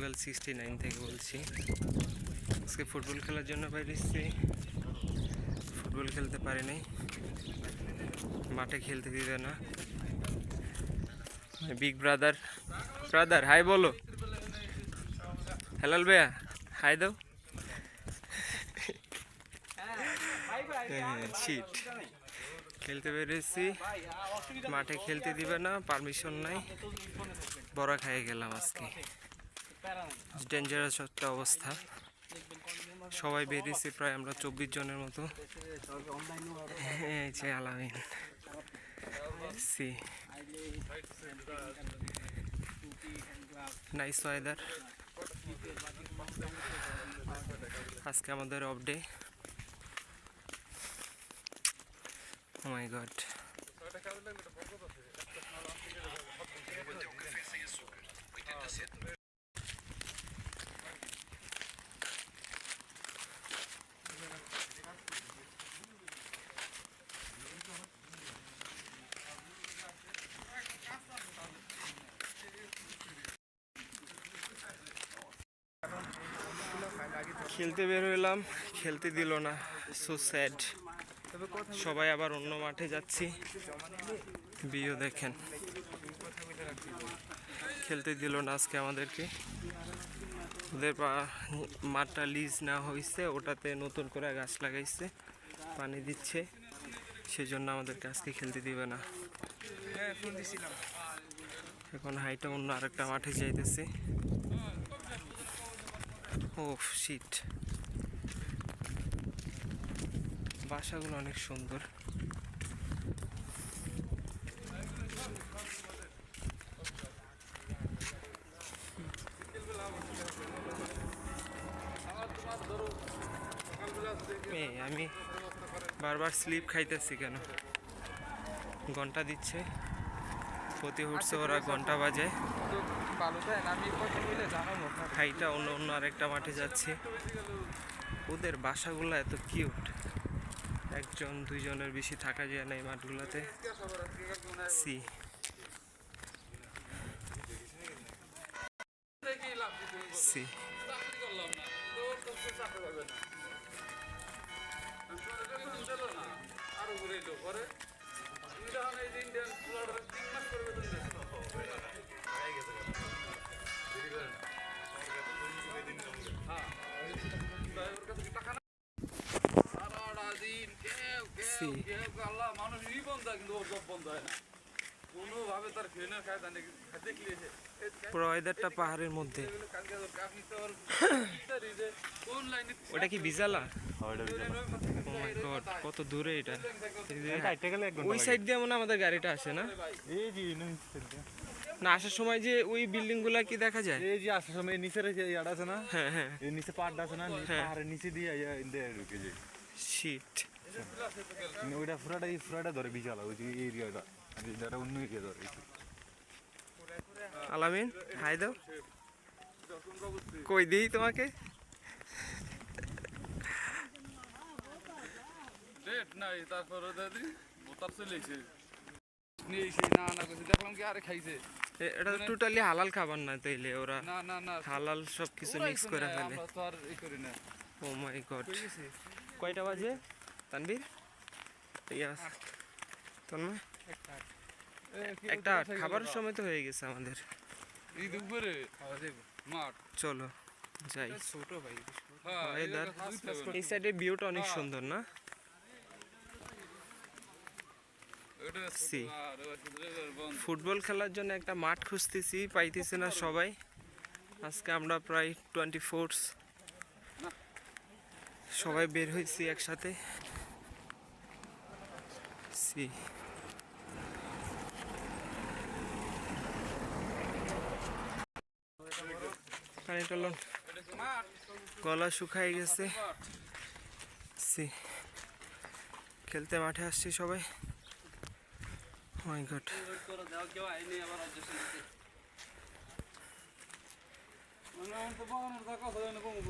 Portugal sixty nine থেকে বলছি। আজকে ফুটবল খেলার জন্য বাইরে এসেছি। ফুটবল খেলতে পারি নাই মাঠে খেলতে দিবে না। বিগ ব্রাদার ব্রাদার হাই বলো। হেলাল ভাইয়া হাই দাও। শীত খেলতে বেরিয়েছি মাঠে খেলতে দিবে না পারমিশন নাই। বড়া খাইয়ে গেলাম আজকে। ডেঞ্জারাস একটা অবস্থা। সবাই বেরিয়েছি প্রায় আমরা চব্বিশ জনের মতো। এই সি। নাইস ওয়েদার আজকে আমাদের অফ ডে মাই গড খেলতে বের হইলাম, খেলতে দিল না। সো স্যাড সবাই আবার অন্য মাঠে যাচ্ছি। বিও দেখেন। খেলতে দিল না আজকে আমাদেরকে। ওদের মাঠটা লিজ না হয়েছে ওটাতে নতুন করে গাছ লাগাইছে, পানি দিচ্ছে। সেজন্য আমাদেরকে আজকে খেলতে দিবে না। এখন হাইটা অন্য আরেকটা মাঠে যাইতেছে। ও শীত বাসাগুলো অনেক সুন্দর। আমি বারবার স্লিপ খাইতেছি কেন? ঘণ্টা দিচ্ছে। প্রতি উঠছে ওরা, ঘণ্টা বাজে। হাইটা অন্য অন্য আরেকটা মাঠে যাচ্ছে। ওদের বাসাগুলো এত কিউট। একজন, দুইজনের বেশি থাকা যায় না এই মাঠগুলোতে। C C. সি। পুরো ওয়েদারটা পাহাড়ের মধ্যে। ওটা কি বিজালা? গড কত দূরে এটা। ওই সাইড দিয়ে মনে আমাদের গাড়িটা আসে না? না আসার সময় যে ওই বিল্ডিংগুলা কি দেখা যায়? এই যে আসার সময় নিচের যে ইয়াটা আছে না? হ্যাঁ হ্যাঁ। এই নিচে পাড়টা আছে না? হ্যাঁ। পাহাড়ের নিচে দিয়ে ইয়া ইন্দে ঢুকে যায়। শিট ওইটা ফুরাটা এই ফুরাটা ধরে বিশাল ওই যে এরিয়াটা। আর অন্য এরিয়া ধরে আলামিন হাই দাও। কই দিই তোমাকে? নাই তারপরে দাদি তার চলেছে নিয়ে এসে না না করছে দেখলাম কি আরে খাইছে। এটা টোটালি হালাল খাবার না তাইলে ওরা না না না হালাল সব কিছু মিক্স করে ফেলে। আমরা তো আর ই করি না। ও মাই গড কয়টা বাজে? তানবীর ইয়াস তন্ময়? একটা খাবারের সময় তো হয়ে গেছে আমাদের। ঈদ উপরে চলো যাই। ছোট ভাই হ্যাঁ এই সাইডে ভিউটা অনেক সুন্দর না? ফুটবল খেলার জন্য একটা মাঠ খুঁজতেছি, পাইতেছে না সবাই। আজকে আমরা প্রায় টোয়েন্টি ফোর্স সবাই বের হয়েছি একসাথে। সি গলা শুকাই গেছে। সি খেলতে মাঠে আসছি সবাই। My god. মানে তো বাগানের টাকা হয় না করি